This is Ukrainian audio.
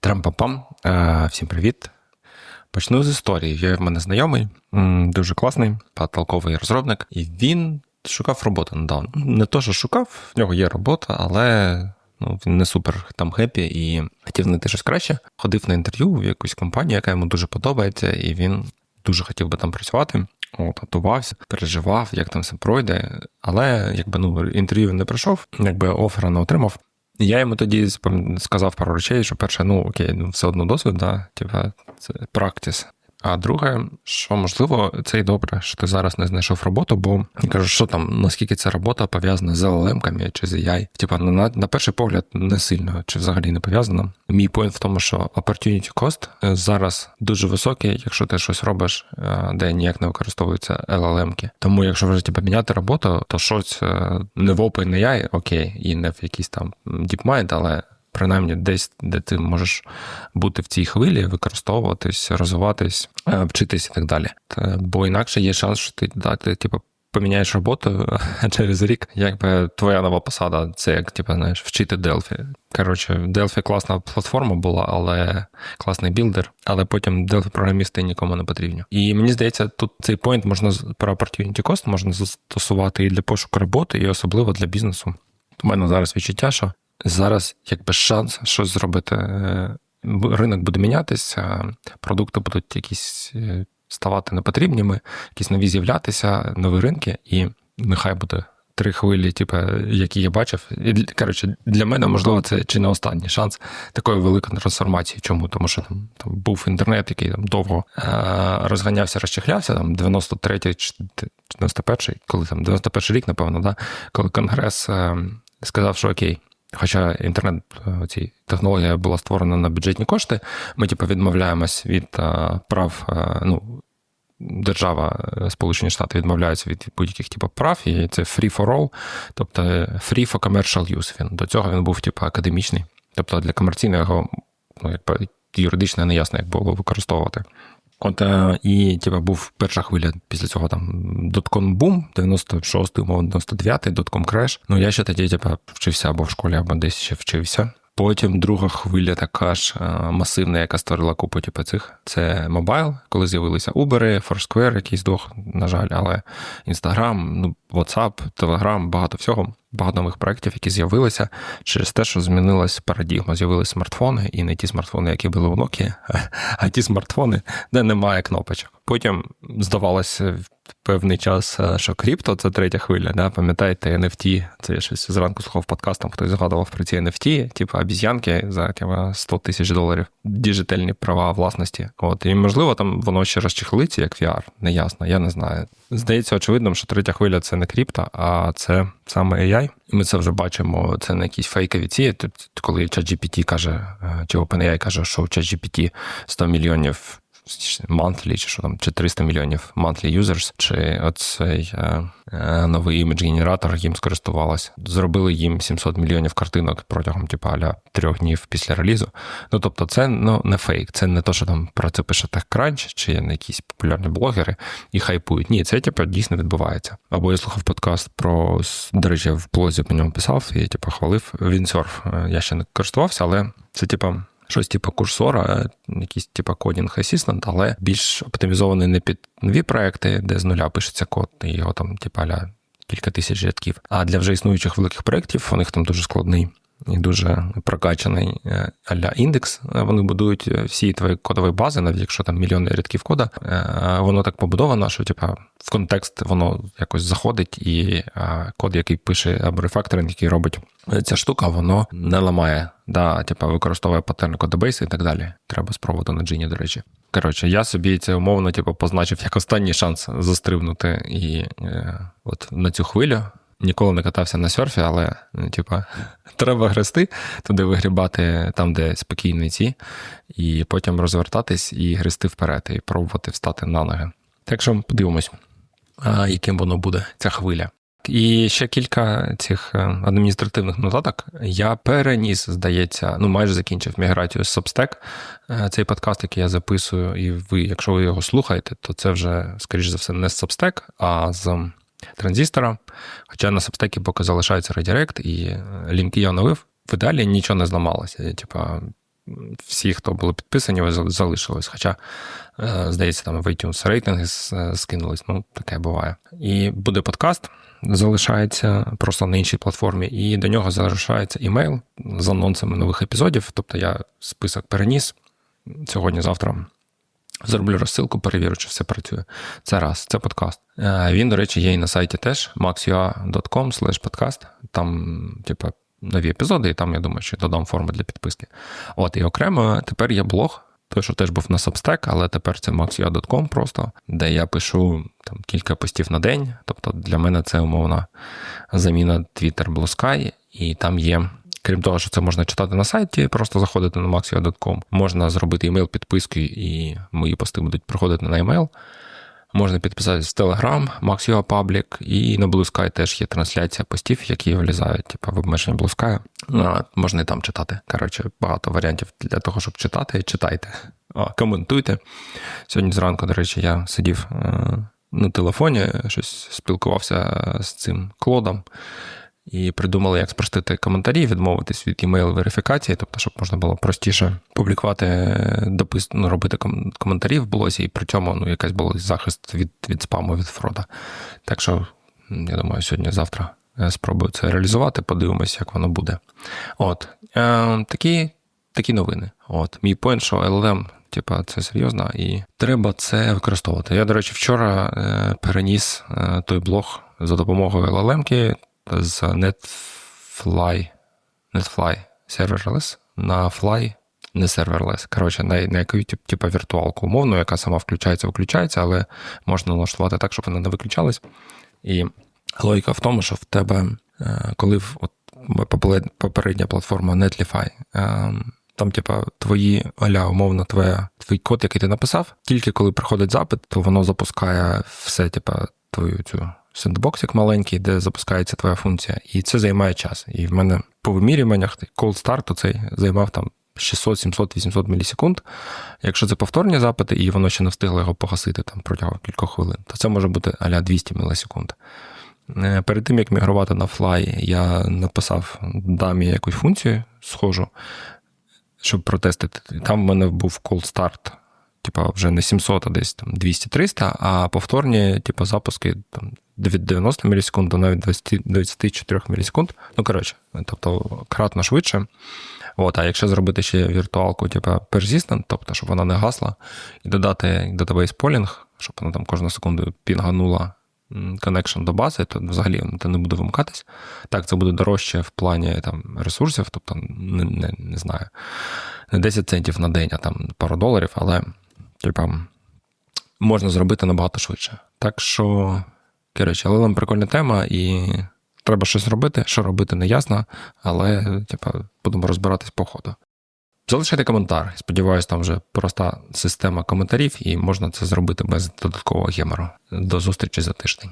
Трампапам. Е, всім привіт. Почну з історії. Є в мене знайомий, дуже класний, толковий розробник, і він шукав роботу недавно. Не то, що шукав, в нього є робота, але ну, він не супер там хеппі і хотів знайти щось краще. Ходив на інтерв'ю в якусь компанію, яка йому дуже подобається, і він дуже хотів би там працювати. От, переживав, як там все пройде. Але якби ну інтерв'ю не пройшов, якби офера не отримав. Я йому тоді сказав пару речей, що перше, ну окей, ну все одно досвід, да, типа це практис. А друге, що можливо, це і добре, що ти зараз не знайшов роботу, бо я кажу, що там, наскільки ця робота пов'язана з LLM-ками чи з AI. Типа на на перший погляд не сильно чи взагалі не пов'язано. Мій поінт в тому, що opportunity cost е, зараз дуже високий, якщо ти щось робиш, е, де ніяк не використовуються LLM-ки. Тому, якщо вже тебе міняти роботу, то щось е, не в OpenAI, окей, і не в якийсь там DeepMind, але принаймні десь, де ти можеш бути в цій хвилі, використовуватись, розвиватись, е, вчитись і так далі. Бо інакше є шанс, що ти дати, типу, поміняєш роботу через рік, якби твоя нова посада, це як типу, знаєш, вчити Delphi. Коротше, Delphi класна платформа була, але класний білдер, але потім Delphi програмісти нікому не потрібні. І мені здається, тут цей поінт можна про opportunity cost можна застосувати і для пошуку роботи, і особливо для бізнесу. У мене зараз відчуття, що зараз якби шанс щось зробити. Е, ринок буде мінятися, продукти будуть якісь е, ставати непотрібними, якісь нові з'являтися, нові ринки, і нехай буде три хвилі, типу, які я бачив. І коротше, для мене можливо це чи не останній шанс такої великої трансформації. Чому? Тому що там там був інтернет, який там довго е- розганявся, розчехлявся, там 93-й чи 91-й, коли там 91-й рік, напевно, да, коли Конгрес е- сказав, що окей. Хоча інтернет е, ці технологія була створена на бюджетні кошти, ми типу, відмовляємось від е, прав. Е, ну, Держава, Сполучені Штати відмовляються від будь-яких типу прав, і це free for all, тобто free for commercial use. Він до цього він був типу, академічний. Тобто для комерційного, ну якби юридично не ясно, як було використовувати. От і типа був перша хвиля після цього там дотком бум, 96-й, умовно, 99-й, дотком креш. Ну я ще тоді типа вчився або в школі, або десь ще вчився. Потім друга хвиля така ж е, масивна, яка створила купу типу, цих. Це мобайл, коли з'явилися Uber, Foursquare, який здох, на жаль, але Instagram, ну, WhatsApp, Telegram, багато всього, багато нових проєктів, які з'явилися через те, що змінилася парадігма. З'явилися смартфони, і не ті смартфони, які були у Nokia, а ті смартфони, де немає кнопочок. Потім здавалося певний час, е, що крипто це третя хвиля. Да? Пам'ятаєте, NFT, це я щось зранку слухав подкастом, хтось згадував про ці NFT, типу обіз'янки за 100 тисяч доларів, діджитальні права власності. От і можливо, там воно ще розчехлиться, як VR, неясно, я не знаю. Здається, очевидно, що третя хвиля це не крипто, а це саме AI. І ми це вже бачимо. Це не якісь фейкові ці. Коли ChatGPT каже, е, чи OpenAI каже, що у ChatGPT 100 мільйонів monthly, чи що там, чи 300 мільйонів monthly users, чи оцей е, е, новий імідж-генератор їм скористувалось. Зробили їм 700 мільйонів картинок протягом типу, аля трьох днів після релізу. Ну тобто, це ну не фейк, це не то, що там про це пише TechCrunch, чи якісь популярні блогери і хайпують. Ні, це типу, дійсно відбувається. Або я слухав подкаст про до речі, в блозі по ньому писав і типу, хвалив. Вінсерф. Я ще не користувався, але це типу щось типу курсора, якийсь типу кодінг асістент, але більш оптимізований не під нові проекти, де з нуля пишеться код, і його там, типа кілька тисяч рядків. А для вже існуючих великих проєктів у них там дуже складний. І дуже прокачаний е, аля індекс. Вони будують всі твої кодові бази, навіть якщо там мільйони рядків кода, е, воно так побудовано, що типа в контекст воно якось заходить, і код, який пише або рефакторинг, який робить ця штука, воно не ламає, да, типа використовує паттерн кодебейс і так далі. Треба спробувати на джині, до речі. Коротше, я собі це умовно типу, позначив як останній шанс застрибнути і е, от на цю хвилю. Ніколи не катався на серфі, але ну, типа, треба грести, туди вигрібати там, де спокійні ці, і потім розвертатись і грести вперед, і пробувати встати на ноги. Так що подивимось, яким воно буде, ця хвиля. І ще кілька цих е, адміністративних нотаток. Я переніс, здається, ну майже закінчив міграцію з Substack. Е, цей подкаст, який я записую, і ви, якщо ви його слухаєте, то це вже, скоріш за все, не з Substack, а з транзистора. Хоча на Substack поки залишається редирект, і е, лінки я оновив. В ідеалі нічого не зламалося. Типа, всі, хто були підписані, залишились. Хоча, е, здається, там в iTunes рейтинги е, скинулись. Ну, таке буває. І буде подкаст, залишається просто на іншій платформі, і до нього залишається імейл з анонсами нових епізодів. Тобто я список переніс сьогодні-завтра. Зроблю розсилку, перевірю, чи все працює. Це раз, це подкаст. Е, Він, до речі, є і на сайті теж maxua.com podcast. Там, типу, нові епізоди, і там, я думаю, що додам форми для підписки. От, і окремо тепер є блог, той, що теж був на Substack, але тепер це maxua.com просто, де я пишу там кілька постів на день. Тобто для мене це умовна заміна Twitter Blue Sky, і там є. Крім того, що це можна читати на сайті, просто заходити на maxio.com, можна зробити імейл підписки, і мої пости будуть приходити на емейл. Можна підписатися в Telegram, Maxio Public, і на Blue Sky теж є трансляція постів, які влізають типу, в обмеження Blue Sky. А, Можна і там читати. Коротше, багато варіантів для того, щоб читати. Читайте, коментуйте. Сьогодні зранку, до речі, я сидів е, на телефоні, щось спілкувався з цим клодом. І придумали, як спростити коментарі, відмовитись від імейл верифікації, тобто, щоб можна було простіше публікувати допис, ну, робити ком- коментарі в блозі, і при цьому ну, якась була захист від, від спаму, від фрода. Так що, я думаю, сьогодні-завтра е, спробую це реалізувати, подивимось, як воно буде. От е, такі, такі новини. От, мій поінт, що LLM, типа, це серйозно, і треба це використовувати. Я, до речі, вчора е, переніс е, той блог за допомогою LLM-ки з NetFly, NetFly serverless на Fly не serverless. Коротше, на, на яку типу, віртуалку умовну, яка сама включається, виключається, але можна налаштувати так, щоб вона не виключалась. І логіка в тому, що в тебе, е, коли от, попередня платформа Netlify, е, там, типа, твої аля, умовно, твоя, твій код, який ти написав, тільки коли приходить запит, то воно запускає все, типа, твою цю сендбоксик маленький, де запускається твоя функція, і це займає час. І в мене по вимірюваннях cold start цей займав там 600, 700, 800 мілісекунд. Якщо це повторні запити, і воно ще не встигло його погасити там протягом кількох хвилин, то це може бути аля 200 мілісекунд. Е, Перед тим, як мігрувати на Fly, я написав дамі якусь функцію схожу, щоб протестити. Там в мене був cold start, типа вже не 700, а десь там 200-300, а повторні, типа, запуски там, від 90 мілісекунд до навіть 20, 24 мілісекунд. Ну, коротше, тобто кратно швидше. От, а якщо зробити ще віртуалку, типа persistent, тобто, щоб вона не гасла, і додати database polling, щоб вона там кожну секунду пінганула connection до бази, то взагалі це не буде вимикатись. Так, це буде дорожче в плані там, ресурсів, тобто не, не, не знаю, не 10 центів на день, а там пару доларів, але типа, можна зробити набагато швидше. Так що, коротше, вам прикольна тема, і треба щось робити. Що робити, не ясно, але типа, будемо розбиратись по ходу. Залишайте коментар. Сподіваюсь, там вже проста система коментарів, і можна це зробити без додаткового гемору. До зустрічі за тиждень.